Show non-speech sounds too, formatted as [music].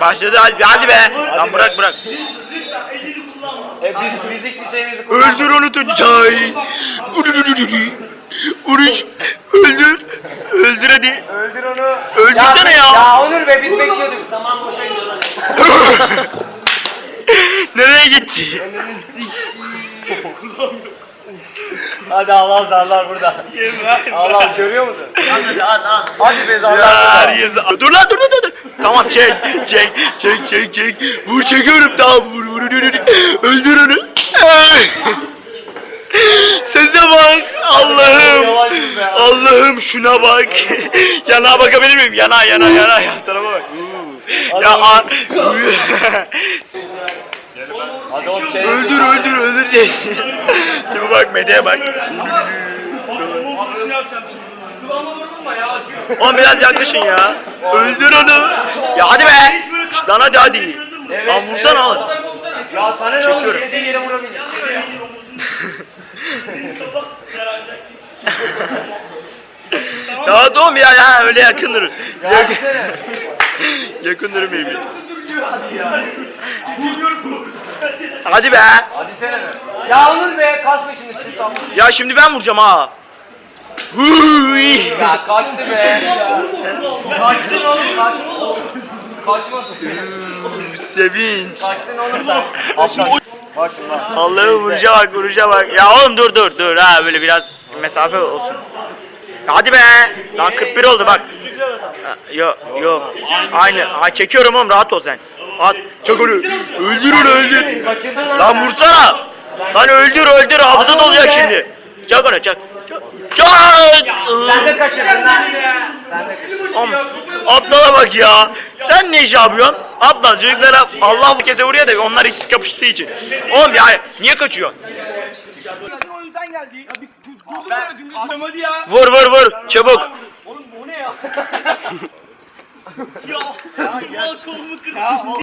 Başladı hadi, hadi be. Lan bırak bırak. E biz müzik bir şeyimizi Öldür onu Tuncay. Vuruş. Öldür. Öldür hadi. Öldür onu. Öldürsene ya. Ya Onur be biz bekliyorduk. Tamam boşa gidiyor. [laughs] Nereye gitti? [laughs] Hadi Allah darlar burada. Allah görüyor musun? Hadi hadi hadi. Hadi be herkes... Dur lan dur dur dur. Tamam çek çek çek çek çek. Vur çekiyorum tamam vur vur vur. vur. Öldür onu. De bak Allah'ım. Allah'ım şuna bak. yana bakabilir miyim? Yana yana yana yan tarafa bak. Ya a- Hadi oğlum öldür öldür öldürecek. Şimdi bak Mede'ye bak. Oğlum biraz yaklaşın ya. Öldür onu. Ya hadi be. Şşt lan hadi hadi. Lan vursana oğlum. Ya sana ne Çekiyorum. istediğin yere vurabilir. [laughs] Ya oğlum ya ya öyle yakın durun. Ya Yakın, yakın durun birbirine. Hadi be. Hadi sene be. Ya Onur be kasma şimdi tutam. Ya şimdi ben vuracağım ha. Hıy. Ya be. Kaçtın oğlum kaç. Kaçmasın. Sevinç. Kaçtın oğlum sen. Aptal. Bak şimdi bak. Ya oğlum dur dur dur ha böyle biraz mesafe olsun. Hadi be. Lan 41 oldu bak. Ha, Yok. Aynı. Ha çekiyorum oğlum rahat ol. At. Çek onu. Öldür onu öldür. Lan. Lan. Lan öldür öldür hafıza dolacak şimdi. Çak onu çak. Çak. Çak. Sen de kaçırdın lan. Ablana bak ya. Sen ne iş yapıyorsun? Abla çocuklara Allah bu kese vuruyor da onlar ikisi kapıştığı için. Oğlum ya niye kaçıyorsun? O yüzden geldi. Ya bir durdum ya. Vur vur vur çabuk. Oğlum bu ne ya? [laughs] [laughs] ya. Ya kolumu kırdın.